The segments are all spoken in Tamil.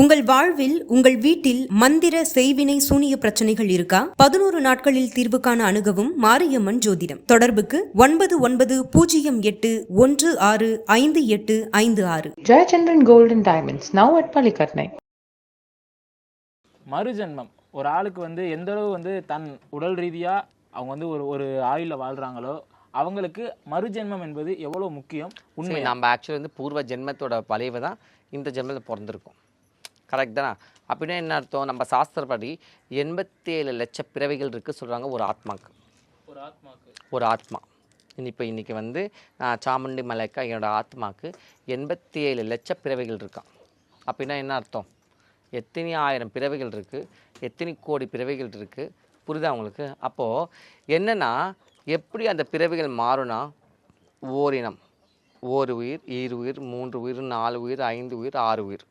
உங்கள் வாழ்வில் உங்கள் வீட்டில் மந்திர செய்வினை சூனிய பிரச்சனைகள் இருக்கா? பதினோரு நாட்களில் தீர்வு காண அணுகவும் மாரியம்மன் ஜோதிடம். தொடர்புக்கு ஒன்பது ஒன்பது பூஜ்ஜியம் எட்டு ஒன்று ஆறு ஐந்து எட்டு ஐந்து ஆறு. Gold and Diamonds, now at Palikatnai. மறுஜென்மம். ஒரு ஆளுக்கு வந்து எந்த அளவு வந்து தன் உடல் ரீதியாக அவங்க வந்து ஒரு ஒரு ஆயுளில் வாழ்கிறாங்களோ அவங்களுக்கு மறுஜென்மம் என்பது எவ்வளோ முக்கியம்? உண்மை உண்மை நம்ம ஆக்சுவலி வந்து பூர்வ ஜென்மத்தோட பழைவு தான் இந்த ஜென்மத்தில் பிறந்திருக்கோம். கரெக்ட் தானே? அப்படின்னா என்ன அர்த்தம்? நம்ம சாஸ்திரப்படி எண்பத்தி ஏழு லட்ச பிறவிகள் இருக்குது சொல்கிறாங்க ஒரு ஆத்மாக்கு. ஒரு ஆத்மாக்கு. ஒரு ஆத்மா. இப்போ இன்றைக்கி வந்து நான் சாமுண்டி மலைக்கா என்னோட ஆத்மாக்கு எண்பத்தி ஏழு லட்ச பிறவிகள் இருக்கான் அப்படின்னா என்ன அர்த்தம்? எத்தனை ஆயிரம் பிறவிகள் இருக்குது எத்தனை கோடி பிறவிகள் இருக்குது புரியுதா உங்களுக்கு? அப்போது என்னென்னா எப்படி அந்த பிறவிகள் மாறுனா? ஓரினம். ஓர் உயிர் ஈர் உயிர் மூன்று உயிர் நாலு உயிர் ஐந்து உயிர் ஆறு உயிர்.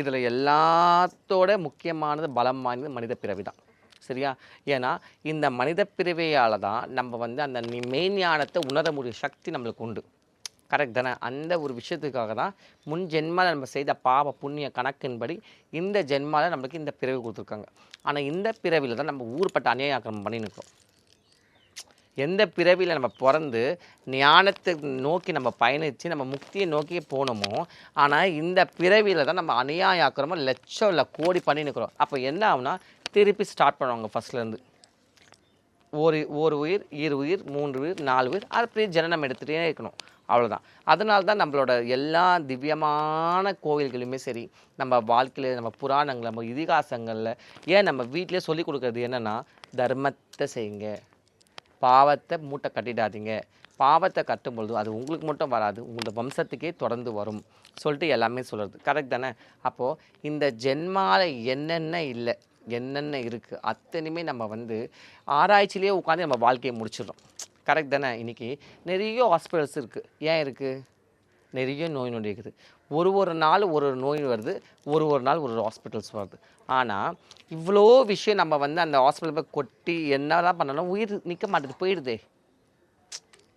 இதில் எல்லாத்தோட முக்கியமானது பலம் வாய்ந்தது மனித பிறவி தான். சரியா? ஏன்னா இந்த மனித பிறவியால் தான் நம்ம வந்து அந்த மெய் மெய்ஞானத்தை உணர முடிய சக்தி நம்மளுக்கு உண்டு. கரெக்ட் தானே? அந்த ஒரு விஷயத்துக்காக தான் முன் ஜென்மாவில் நம்ம செய்த பாவ புண்ணிய கணக்கின்படி இந்த ஜென்மாவில் நம்மளுக்கு இந்த பிறவி கொடுத்துருக்காங்க. ஆனால் இந்த பிறவியில் தான் நம்ம ஊர்பட்ட அநியாயக்கிரமம் பண்ணி நிற்கிறோம் எந்த பிறவியில் நம்ம பிறந்து ஞானத்தை நோக்கி நம்ம பயணித்து நம்ம முக்தியை நோக்கி போனோமோ ஆனால் இந்த பிறவியில் தான் நம்ம அநியாயாக்கிறோமோ லட்சம் இல்லை கோடி பண்ணினுக்கிறோம் அப்போ என்ன ஆகுனா திருப்பி ஸ்டார்ட் பண்ணுவாங்க ஃபஸ்ட்லேருந்து ஒரு ஒரு உயிர் இரு உயிர் மூன்று உயிர் நாலு உயிர் அப்படியே ஜனனம் எடுத்துகிட்டே இருக்கணும். அவ்வளோதான் அதனால தான் நம்மளோட எல்லா திவ்யமான கோவில்களுமே சரி நம்ம வாழ்க்கையில் நம்ம புராணங்கள் நம்ம இதிகாசங்களில் ஏன் நம்ம வீட்டிலே சொல்லி கொடுக்குறது என்னென்னா தர்மத்தை செய்யுங்க. பாவத்தை மூட்டை கட்டிடாதீங்க. பாவத்தை கட்டும் பொழுது அது உங்களுக்கு மட்டும் வராது உங்களோட வம்சத்துக்கே தொடர்ந்து வரும். சொல்லிட்டு எல்லாமே சொல்கிறது கரெக்ட் தானே? அப்போது இந்த ஜென்மால என்னென்ன இல்லை என்னென்ன இருக்குது அத்தனையுமே நம்ம வந்து ஆராய்ச்சியிலே உட்காந்து நம்ம வாழ்க்கையை முடிச்சிடுறோம். கரெக்ட் தானே? இன்றைக்கி நிறைய ஹாஸ்பிட்டல்ஸ் இருக்குது ஏன் இருக்குது நிறைய நோய் நொடி இருக்குது. ஒரு ஒரு நாள் ஒரு ஒரு நோய் வருது ஒரு ஒரு நாள் ஒரு ஒரு ஹாஸ்பிட்டல்ஸ் வருது. ஆனால் இவ்வளோ விஷயம் நம்ம வந்து அந்த ஹாஸ்பிட்டல் போய் கொட்டி என்னதான் பண்ணாலும் உயிர் நிற்க மாட்டேது போயிடுதே.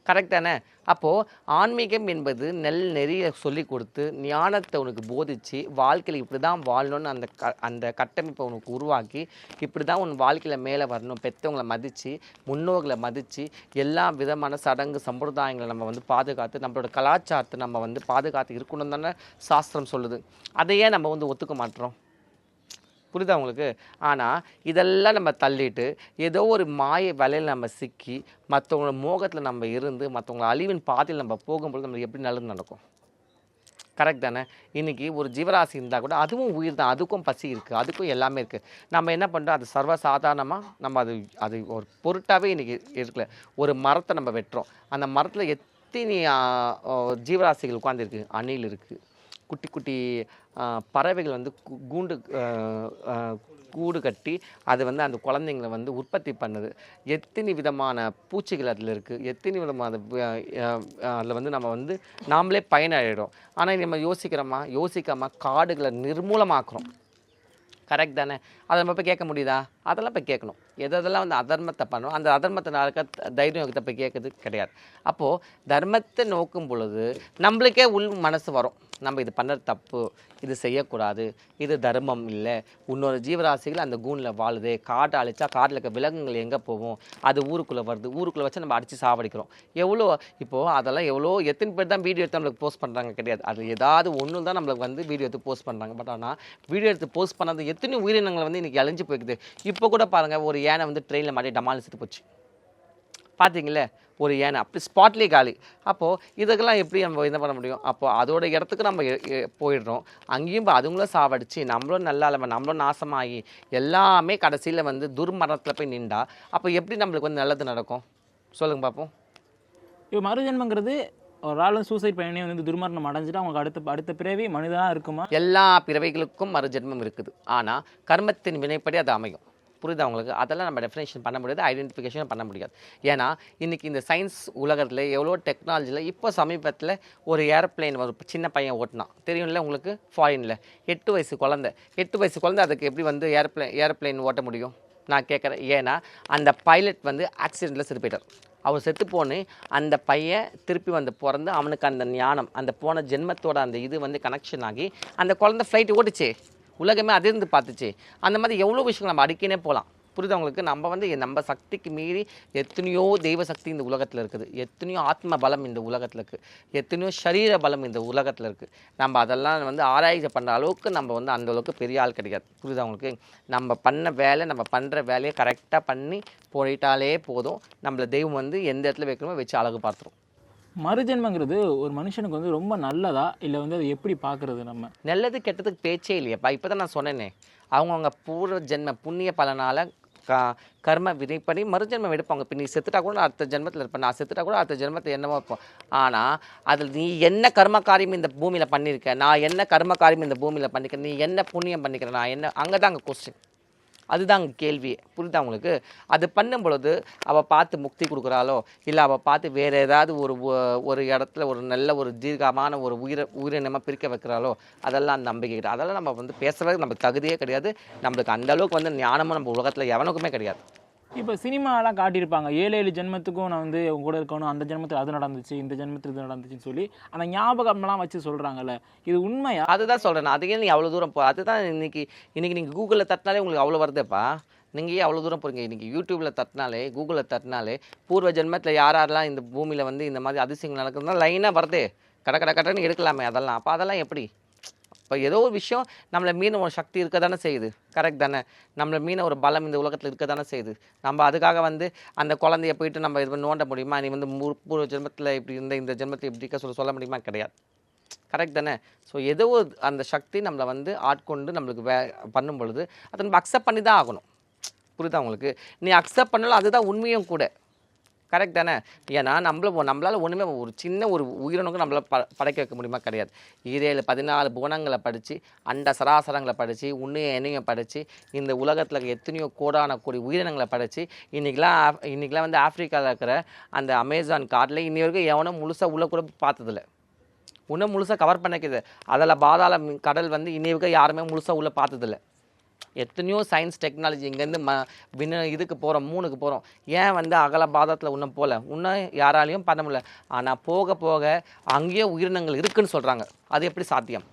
கரெக்ட் தானே? அப்போது ஆன்மீகம் என்பது நெல் நெறிய சொல்லி கொடுத்து ஞானத்தை உனக்கு போதிச்சு வாழ்க்கையில் இப்படி தான் வாழணும்னு அந்த க அந்த கட்டமைப்பை உனக்கு உருவாக்கி இப்படி தான் உன் வாழ்க்கையில் மேலே வரணும். பெற்றவங்களை மதித்து முன்னோர்களை மதித்து எல்லா விதமான சடங்கு சம்பிரதாயங்களை நம்ம வந்து பாதுகாத்து நம்மளோட கலாச்சாரத்தை நம்ம வந்து பாதுகாத்து இருக்கணும் தானே சாஸ்திரம் சொல்லுது. அதையே நம்ம வந்து ஒத்துக்க மாட்டோம். புரியுதா உங்களுக்கு? ஆனால் இதெல்லாம் நம்ம தள்ளிட்டு ஏதோ ஒரு மாய வலையில் நம்ம சிக்கி மற்றவங்களோட மோகத்தில் நம்ம இருந்து மற்றவங்கள அழிவின் பாதையில் நம்ம போகும்போது நம்மளுக்கு எப்படி நல்லது நடக்கும்? கரெக்ட் தானே? இன்றைக்கி ஒரு ஜீவராசி இருந்தால் கூட அதுவும் உயிர் தான். அதுக்கும் பசி இருக்குது அதுக்கும் எல்லாமே இருக்குது நம்ம என்ன பண்ணுறோம் அது சர்வசாதாரணமாக நம்ம அது அது ஒரு பொருட்டாகவே இன்றைக்கி இருக்கல. ஒரு மரத்தை நம்ம வெட்டுறோம். அந்த மரத்தில் எத்தனை ஜீவராசிகள் உட்காந்துருக்கு அணில் இருக்குது குட்டி குட்டி பறவைகள் வந்து கூண்டு கூடு கட்டி அது வந்து அந்த குழந்தைங்களை வந்து உற்பத்தி பண்ணுது. எத்தனை விதமான பூச்சிகள் அதில் இருக்குது எத்தனை விதமான அதில் வந்து நம்ம வந்து நாமளே பயனடைகிறோம் ஆனால் நம்ம யோசிக்கிறோமா? யோசிக்காமல் காடுகளை நிர்மூலமாக்குறோம். கரெக்ட் தானே? அதை நம்ம போய் கேட்க முடியுதா? அதெல்லாம் போய் கேட்கணும். எதெல்லாம் வந்து அதர்மத்தை பண்ணணும் அந்த அதர்மத்தை நடக்க தைரியம் யோகத்தை போய் கேட்கறது கிடையாது. அப்போது தர்மத்தை நோக்கும் பொழுது நம்மளுக்கே உள் மனசு வரும். நம்ம இது பண்ணுறது தப்பு இது செய்யக்கூடாது இது தர்மம் இல்லை. இன்னொரு ஜீவராசிகள் அந்த கூனில் வாழுது காட்டை அழிச்சா காட்டில் இருக்க விலங்குகள் எங்கே போகும்? அது ஊருக்குள்ளே வருது. ஊருக்குள்ளே வச்சு நம்ம அடித்து சாவடிக்கிறோம். எவ்வளோ இப்போது அதெல்லாம் எவ்வளோ எத்தனை பேர் தான் வீடியோ எடுத்து நம்மளுக்கு போஸ்ட் பண்ணுறாங்க கிடையாது. அது ஏதாவது ஒன்று தான் நம்மளுக்கு வந்து வீடியோ எடுத்து போஸ்ட் பண்ணுறாங்க பட் ஆனால் வீடியோ எடுத்து போஸ்ட் பண்ணாத எத்தனை உயிரினங்கள் வந்து இன்றைக்கி அழிஞ்சு போய்க்குது. இப்போ கூட பாருங்கள் ஒரு யானை வந்து ட்ரெயினில் மாட்டி டமால் செத்து போச்சு. பார்த்தீங்களே ஒரு யானை அப்படி ஸ்பாட்லேயே காலி. அப்போது இதுக்கெல்லாம் எப்படி நம்ம என்ன பண்ண முடியும்? அப்போது அதோட இடத்துக்கு நம்ம போயிடுறோம். அங்கேயும் அதுங்களும் சாவடிச்சு நம்மளும் நல்லா இல்லாமல் நம்மளும் நாசமாகி எல்லாமே கடைசியில் வந்து துர்மரணத்தில் போய் நின்றா அப்போ எப்படி நம்மளுக்கு வந்து நல்லது நடக்கும்? சொல்லுங்க பார்ப்போம் இப்போ மறுஜென்மங்கிறது ஒரு ஆள் வந்து சூசைட் பண்ணி வந்து துர்மரணம் அடைஞ்சிட்டு அவங்களுக்கு அடுத்த அடுத்த பிறவி மனிதனாக இருக்குமா? எல்லா பிறவைகளுக்கும் மறுஜென்மம் இருக்குது. ஆனால் கர்மத்தின் வினைப்படி அது அமையும். புரியுது அவங்களுக்கு அதெல்லாம் நம்ம டெஃபினேஷன் பண்ண முடியாது ஐடென்டிஃபிகேஷன் பண்ண முடியாது. ஏன்னா இன்றைக்கி இந்த சயின்ஸ் உலகத்தில் எவ்வளோ டெக்னாலஜியில் இப்போ சமீபத்தில் ஒரு ஏரோப்ளேன் ஒரு சின்ன பையன் ஓட்டினான். தெரியும்ல உங்களுக்கு? ஃபாரினில் எட்டு வயசு குழந்தை. எட்டு வயசு குழந்தை அதுக்கு எப்படி வந்து ஏரோப்ளேன் ஏரோப்ளேன் ஓட்ட முடியும்? நான் கேட்குறேன். ஏன்னா அந்த பைலட் வந்து ஆக்சிடெண்ட்டில் செத்து போயிட்டார். அவர் செத்து போன்னு அந்த பையன் திருப்பி வந்து பிறந்து அவனுக்கு அந்த ஞானம் அந்த போன ஜென்மத்தோட அந்த இது வந்து கனெக்ஷன் ஆகி அந்த குழந்தை ஃப்ளைட்டு ஓட்டுச்சே. உலகமே அதிர்ந்து பார்த்துச்சு. அந்த மாதிரி எவ்வளோ விஷயங்கள் நம்ம அடுக்கினே போகலாம். புரிதவங்களுக்கு நம்ம வந்து நம்ம சக்திக்கு மீறி எத்தனையோ தெய்வ சக்தி இந்த உலகத்தில் இருக்குது. எத்தனையோ ஆத்ம பலம் இந்த உலகத்தில் இருக்குது எத்தனையோ சரீர பலம் இந்த உலகத்தில் இருக்குது நம்ம அதெல்லாம் வந்து ஆராய்ச்சி பண்ணுற அளவுக்கு நம்ம வந்து அந்த அளவுக்கு பெரிய ஆள் கிடையாது புரிதவங்களுக்கு நம்ம பண்ண வேலை நம்ம பண்ணுற வேலையை கரெக்டாக பண்ணி போயிட்டாலே போதும். நம்மளை தெய்வம் வந்து எந்த இடத்துல வைக்கணுமோ வச்சு அழகு பார்த்துரும். மறுஜென்மங்கிறது ஒரு மனுஷனுக்கு வந்து ரொம்ப நல்லதா? இல்லை வந்து அதை எப்படி பார்க்குறது நம்ம? நல்லது கெட்டதுக்கு பேச்சே இல்லையாப்பா இப்போ தான் நான் சொன்னேனே. அவங்கவுங்க பூர்வ ஜென்ம புண்ணிய பலனால் க கர்ம வினைப்படி மறுஜென்மம் எடுப்பாங்க. இப்போ நீ செத்துட்டா கூட நான் அடுத்த ஜென்மத்தில் இருப்பேன். நான் செத்துட்டா கூட அடுத்த ஜென்மத்தில் என்னமோ இருப்போம். ஆனால் அதில் நீ என்ன கர்ம காரியம் இந்த பூமியில் பண்ணியிருக்க நான் என்ன கர்ம காரியம் இந்த பூமியில் பண்ணிக்கிறேன் நீ என்ன புண்ணியம் பண்ணிக்கிற? நான் என்ன அங்கே தான் அங்கே கொஸ்டின் அதுதான் அங்கே கேள்வி. புரியுதா உங்களுக்கு? அது பண்ணும் பொழுது அவள் பார்த்து முக்தி கொடுக்குறாளோ? இல்லை அவள் பார்த்து வேறு ஏதாவது ஒரு ஒரு இடத்துல ஒரு நல்ல ஒரு தீர்க்கமான ஒரு உயிரை உயிரினமாக பிரிக்க வைக்கிறாளோ? அதெல்லாம் நம்பிக்கை கிடையாது அதெல்லாம் நம்ம வந்து பேசுகிறதுக்கு நமக்கு தகுதியே கிடையாது. நம்மளுக்கு அந்தளவுக்கு வந்து ஞானமும் நம்ம உலகத்தில் எவனுக்குமே கிடையாது. இப்போ சினிமாலாம் காட்டியிருப்பாங்க. ஏழு ஏழு ஜென்மத்துக்கும் நான் வந்து உங்க கூட இருக்கணும். அந்த ஜென்மத்தில் அது நடந்துச்சு இந்த ஜென்மத்தில் இது நடந்துச்சுன்னு சொல்லி அந்த ஞாபகம்லாம் வச்சு சொல்கிறாங்கல்ல இது உண்மையா? அதுதான் சொல்கிறேன் அதுக்கே நீங்கள் அவ்வளோ தூரம் போ. அதுதான் இன்னைக்கு இன்னைக்கு நீங்கள் கூகுளில் தட்டினாலே உங்களுக்கு அவ்வளோ வருதேப்பா. நீங்கள் ஏன் அவ்வளோ தூரம் போகிறீங்க இன்றைக்கி யூடியூப்பில் தட்டினாலே கூகுளில் தட்டினாலே பூர்வ ஜென்மத்தில் யார் யாரெல்லாம் இந்த பூமியில் வந்து இந்த மாதிரி அதிசயங்கள் நடக்குதுன்னா லைனாக வருதே. கட கட கடன்னு எடுக்கலாமே அதெல்லாம். அப்போ அதெல்லாம் எப்படி? இப்போ ஏதோ ஒரு விஷயம் நம்மளை மீன ஒரு சக்தி இருக்க தானே செய்யுது. கரெக்ட் தானே? நம்மளை மீன ஒரு பலம் இந்த உலகத்தில் இருக்க தானே செய்யுது. நம்ம அதுக்காக வந்து அந்த குழந்தைய போயிட்டு நம்ம இது பண்ணி நோண்ட முடியுமா? நீ வந்து பூர்வ ஜென்மத்தில் இப்படி இருந்த இந்த ஜென்மத்தில் இப்படி இருக்க சொல்ல சொல்ல முடியுமா? கிடையாது. கரெக்ட் தானே? ஸோ ஏதோ ஒரு அந்த சக்தி நம்மளை வந்து ஆட்கொண்டு நம்மளுக்கு வே பண்ணும் பொழுது அதை நம்ம அக்செப்ட் பண்ணி தான் ஆகணும். புரியுதா உங்களுக்கு? நீ அக்செப்ட் பண்ணாலும் அதுதான் உண்மையும் கூட. கரெக்ட் தானே? ஏன்னா நம்மள நம்மளால் ஒன்றுமே ஒரு சின்ன ஒரு உயிரினக்கும் நம்மளால் ப படைக்க வைக்க முடியுமா? கிடையாது. இதேழு பதினாலு புவனங்களை படித்து அண்ட சராசரங்களை படித்து உன்னையும் என்னையும் படித்து இந்த உலகத்தில் எத்தனையோ கோடான கோடி உயிரினங்களை படித்து இன்றைக்கெலாம் ஆஃப் இன்றைக்கெலாம் வந்து ஆஃப்ரிக்காவில் இருக்கிற அந்த அமேசான் காட்டில் இன்னி வரைக்கும் எவனும் முழுசாக உள்ள கூட பார்த்ததில்ல. இன்னும் முழுசாக கவர் பண்ணிக்கிது. அதில் பாதாள கடல் வந்து இன்னி வரைக்கும் யாருமே முழுசாக உள்ளே பார்த்ததில்ல. எத்தனையோ சயின்ஸ் டெக்னாலஜி இங்கேருந்து ம விண்ண இதுக்கு போகிறோம் மூணுக்கு போகிறோம் ஏன் வந்து அகல பாதத்தில் ஒன்றும் போகல இன்னும் யாராலையும் பண்ண முடியல. ஆனால் போக போக அங்கேயே உயிரினங்கள் இருக்குதுன்னு சொல்கிறாங்க அது எப்படி சாத்தியம்?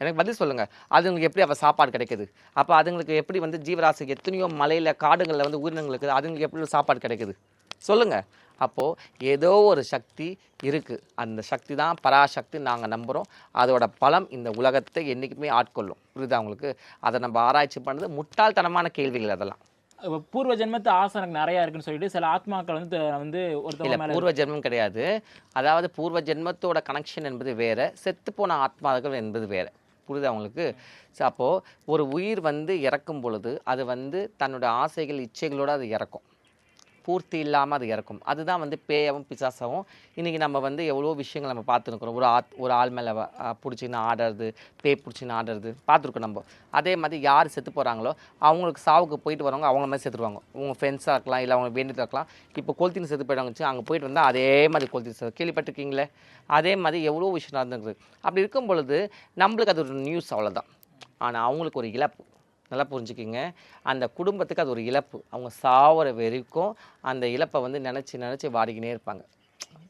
எனக்கு பதில் சொல்லுங்கள் அதுங்களுக்கு எப்படி அப்போ சாப்பாடு கிடைக்குது? அப்போ அதுங்களுக்கு எப்படி வந்து ஜீவராசி எத்தனையோ மலையில் காடுகளில் வந்து உயிரினங்கள் இருக்குது. அதுங்களுக்கு எப்படி சாப்பாடு கிடைக்குது? சொல்லுங்கள் அப்போது ஏதோ ஒரு சக்தி இருக்குது அந்த சக்தி தான் பராசக்தி நாங்கள் நம்புகிறோம் அதோட பலம் இந்த உலகத்தை என்றைக்குமே ஆட்கொள்ளும். புரியுதா உங்களுக்கு? அதை நம்ம ஆராய்ச்சி பண்ணுறது முட்டாள்தனமான கேள்விகள் அதெல்லாம். பூர்வ ஜென்மத்து ஆசை எனக்கு நிறையா இருக்குன்னு சொல்லிட்டு சில ஆத்மாக்கள் வந்து வந்து மேலே பூர்வ ஜென்மம் கிடையாது. அதாவது பூர்வ ஜென்மத்தோட கனெக்ஷன் என்பது வேற செத்துப்போன ஆத்மாக்கள் என்பது வேற. புரியுதா உங்களுக்கு? ஸோ அப்போது ஒரு உயிர் வந்து இறக்கும் பொழுது அது வந்து தன்னோட ஆசைகள் இச்சைகளோடு அது இறக்கும். பூர்த்தி இல்லாமல் அது இறக்கும். அதுதான் வந்து பேயாவும் பிசாசாகவும் இன்றைக்கி நம்ம வந்து எவ்வளோ விஷயங்கள் நம்ம பார்த்துருக்குறோம். ஒரு ஆத் ஒரு ஆள் மேலே பிடிச்சின்னு ஆடுறது பேய் பிடிச்சின்னு ஆடுறது பார்த்துருக்கோம் நம்ம. அதே மாதிரி யார் செத்து போகிறாங்களோ அவங்களுக்கு சாவுக்கு போயிட்டு வரவங்க அவங்க மாதிரி செத்துருவாங்க. உங்கள் ஃப்ரெண்ட்ஸாக இருக்கலாம் இல்லை அவங்க வேண்டியதாக இருக்கலாம். இப்போ கொளுத்தின்னு செத்து போயிடுவாங்க வச்சு அங்கே போயிட்டு வந்தால் அதே மாதிரி கொளுத்தி செத்து கேள்விப்பட்டிருக்கீங்களே? அதே மாதிரி எவ்வளோ விஷயம் நடந்துருக்குது. அப்படி இருக்கும் பொழுது நம்மளுக்கு அது ஒரு நியூஸ் அவ்வளோதான் ஆனால் அவங்களுக்கு ஒரு இழப்பு. நல்லா புரிஞ்சுக்கிங்க. அந்த குடும்பத்துக்கு அது ஒரு இழப்பு. அவங்க சாவர வரைக்கும் அந்த இழப்பை வந்து நினச்சி நினச்சி வாடிக்கினே இருப்பாங்க.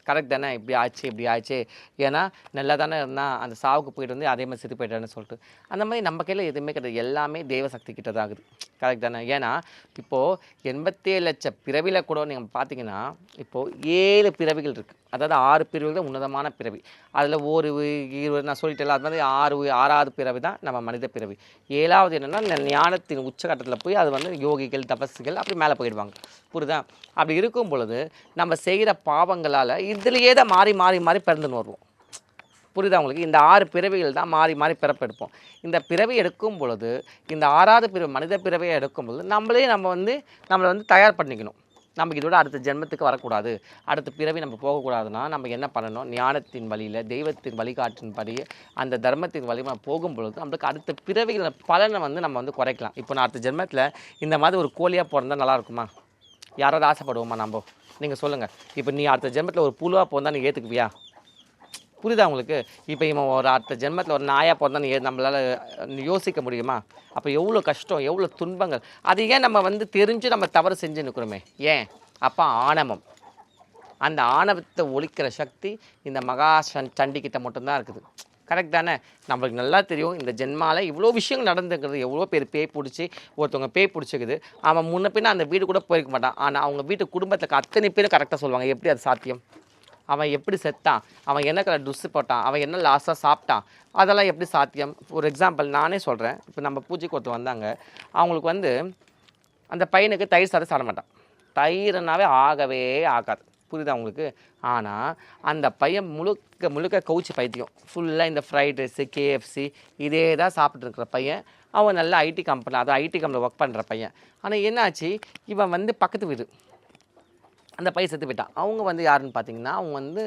கரெக்ட் தானே? இப்படி ஆச்சு இப்படி ஆச்சு. ஏன்னா நல்லா தானே இருந்தால் அந்த சாவுக்கு போயிட்டு வந்து அதே மாதிரி செத்து போயிட்டான்னு சொல்லிட்டு. அந்த மாதிரி நம்ம கையில் எதுவுமே கிடையாது. எல்லாமே தெய்வ கிட்ட தான் ஆகுது கரெக்ட் தானே? ஏன்னா இப்போது எண்பத்தேழு லட்சம் பிறவியில் கூட நீங்கள் பார்த்தீங்கன்னா இப்போது ஏழு பிறவிகள் இருக்குது அதாவது ஆறு பிறவிகள் தான் உன்னதமான பிறவி. அதில் ஒரு உ- இருபது நான் சொல்லிட்டேன் அது மாதிரி ஆறு ஆறாவது பிறவி தான் நம்ம மனித பிறவி. ஏழாவது என்னென்னா ஞானத்தின் உச்சகட்டத்தில் போய் அது வந்து யோகிகள் தபஸுகள் அப்படி மேலே போயிடுவாங்க. புரியுதா? அப்படி இருக்கும் பொழுது நம்ம செய்கிற பாவங்களால் இதுலேயே தான் மாறி மாறி மாறி பிறந்துன்னு வருவோம். புரியுதா உங்களுக்கு? இந்த ஆறு பிறவிகள் தான் மாறி மாறி பிறப்பெடுப்போம் இந்த பிறவி எடுக்கும் பொழுது இந்த ஆறாவது பிறவி மனித பிறவியை எடுக்கும் பொழுது நம்மளே நம்ம வந்து நம்மளை வந்து தயார் பண்ணிக்கணும். நமக்கு இதோட அடுத்த ஜென்மத்துக்கு வரக்கூடாது. அடுத்த பிறவி நம்ம போகக்கூடாதுன்னா நம்ம என்ன பண்ணணும்? ஞானத்தின் வழியில் தெய்வத்தின் வழிகாட்டின்படி அந்த தர்மத்தின் வழி நம்ம போகும் பொழுது நம்மளுக்கு அடுத்த பிறவிகள் பலனை வந்து நம்ம வந்து குறைக்கலாம். இப்போ நான் அடுத்த ஜென்மத்தில் இந்த மாதிரி ஒரு கோழியாக பிறந்தா நல்லா இருக்குமா? யாராவது ஆசைப்படுவோமா நம்ம? நீங்கள் சொல்லுங்கள் இப்போ நீ அடுத்த ஜென்மத்தில் ஒரு புழுவாக போந்தால் நீ ஏற்றுக்குவியா புரியுதா உங்களுக்கு? இப்போ இவன் ஒரு அடுத்த ஜென்மத்தில் ஒரு நாயாக பிறந்தா நீ நம்மளால் யோசிக்க முடியுமா? அப்போ எவ்வளோ கஷ்டம் எவ்வளோ துன்பங்கள்? அது ஏன் நம்ம வந்து தெரிஞ்சு நம்ம தவறு செஞ்சு நிற்கிறோமே ஏன்? அப்போ ஆணவம். அந்த ஆணவத்தை ஒழிக்கிற சக்தி இந்த மகா சண் சண்டிக்கிட்ட மட்டும்தான் இருக்குது. கரெக்ட் தானே? நம்மளுக்கு நல்லா தெரியும் இந்த ஜென்மால இவ்வளோ விஷயங்கள் நடந்துக்கிறது எவ்வளோ பேர் பேய் பிடிச்சி ஒருத்தவங்க பேய் பிடிச்சிக்குது. அவன் முன்ன பின்ன அந்த வீடு கூட போயிருக்க மாட்டான். ஆனால் அவங்க வீட்டு குடும்பத்தில் அத்தனை பேரும் கரெக்டாக சொல்லுவாங்க. எப்படி அது சாத்தியம்? அவன் எப்படி செத்தான்? அவன் என்ன கலர் ட்ரெஸ்ஸு போட்டான்? அவன் என்ன லாஸ்ட்டாக சாப்பிட்டான்? அதெல்லாம் எப்படி சாத்தியம்? ஒரு எக்ஸாம்பிள் நானே சொல்கிறேன் இப்போ நம்ம பூஜைக்கு ஒருத்தர் வந்தாங்க. அவங்களுக்கு வந்து அந்த பையனுக்கு தயிர் சாதம் சாட மாட்டான். தயிர்னாவே ஆகவே ஆகாது. புரியுதா உங்களுக்கு? ஆனால் அந்த பையன் முழுக்க முழுக்க கவுச்சி பைத்தியம். ஃபுல்லாக இந்த ஃப்ரைட் ரைஸு கேஎஃப்சி இதே தான் சாப்பிட்ருக்கிற பையன். அவன் நல்ல ஐடி கம்பெனி அதாவது ஐடி கம்பெனியில் ஒர்க் பண்ணுற பையன். ஆனால் என்னாச்சு? இவன் வந்து பக்கத்து வீடு. அந்த பையன் செத்து போயிட்டான். அவங்க வந்து யாருன்னு பார்த்தீங்கன்னா அவங்க வந்து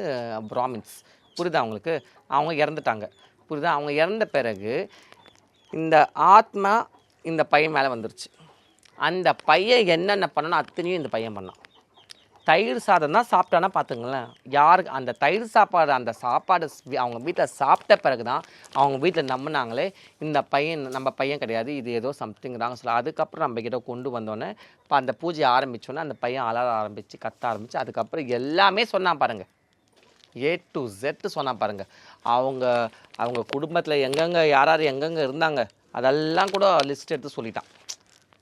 பிராமின்ஸ் புரியுதா அவங்களுக்கு அவங்க இறந்துட்டாங்க. புரியுதா? அவங்க இறந்த பிறகு இந்த ஆத்மா இந்த பையன் மேலே வந்துருச்சு. அந்த பையன் என்னென்ன பண்ணணும் அத்தனையும் இந்த பையன் பண்ணான். தயிர் சாதம் தான் சாப்பிட்டானா பார்த்துங்களேன். யாருக்கு அந்த தயிர் சாப்பாடு அந்த சாப்பாடு அவங்க வீட்டில் சாப்பிட்ட பிறகு தான் அவங்க வீட்டில் நம்பினாங்களே இந்த பையன் நம்ம பையன் கிடையாது இது ஏதோ சம்திங் தாங்க சொல்ல அதுக்கப்புறம் நம்ம கிட்ட கொண்டு வந்தோடனே இப்போ அந்த பூஜை ஆரம்பித்தோன்னே அந்த பையன் அலற ஆரம்பித்து கத்த ஆரம்பித்து அதுக்கப்புறம் எல்லாமே சொன்னான் பாருங்கள் ஏ டு ஜெட்டு சொன்னான் பாருங்கள் அவங்க அவங்க குடும்பத்தில் எங்கெங்கே யார் யார் எங்கெங்கே இருந்தாங்க அதெல்லாம் கூட லிஸ்ட் எடுத்து சொல்லிட்டான்.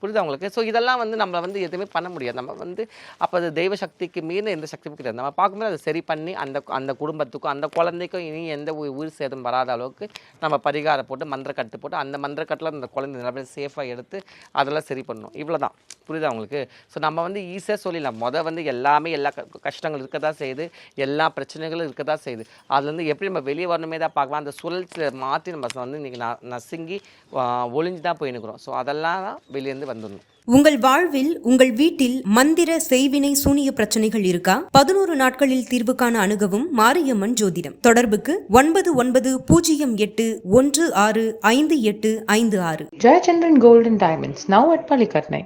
புரியுதா உங்களுக்கு? ஸோ இதெல்லாம் வந்து நம்ம வந்து எதுவுமே பண்ண முடியாது. நம்ம வந்து அப்போ அது தெய்வ சக்திக்கு மீறின எந்த சக்தியும் கிடையாது. நம்ம பார்க்கும்போது அதை சரி பண்ணி அந்த அந்த குடும்பத்துக்கும் அந்த குழந்தைக்கும் இனி எந்த உயிர் சேதம் வராத அளவுக்கு நம்ம பரிகாரம் போட்டு மந்திரக்கட்டு போட்டு அந்த மந்திரக்கட்டில் அந்த குழந்தை நிலவரம் சேஃபாக எடுத்து அதெல்லாம் சரி பண்ணணும். இவ்வளோ தான் புரியுதா உங்களுக்கு? ஸோ நம்ம வந்து ஈஸியாக சொல்லிடலாம். மொதல் வந்து எல்லாமே எல்லா கஷ்டங்கள் இருக்க தான் செய்யுது. எல்லா பிரச்சனைகளும் இருக்க தான் செய்யுது அதுலேருந்து எப்படி நம்ம வெளியே வரணுமே தான் பார்க்கலாம். அந்த சுழற்சியில் மாற்றி நம்ம வந்து இன்றைக்கி ந நசுங்கி ஒளிஞ்சு தான் போயின்னுக்குறோம். ஸோ அதெல்லாம் தான் வெளியேருந்து வந்துடணும். உங்கள் வாழ்வில் உங்கள் வீட்டில் மந்திர செய்வினை சூனிய பிரச்சனைகள் இருக்கா? பதினோரு நாட்களில் தீர்வு காண அணுகவும் மாரியம்மன் ஜோதிடம். தொடர்புக்கு ஒன்பது ஒன்பது பூஜ்ஜியம் எட்டு ஒன்று ஆறு ஐந்து எட்டு ஐந்து ஆறு. Gold and Diamonds, now at Palikatnai.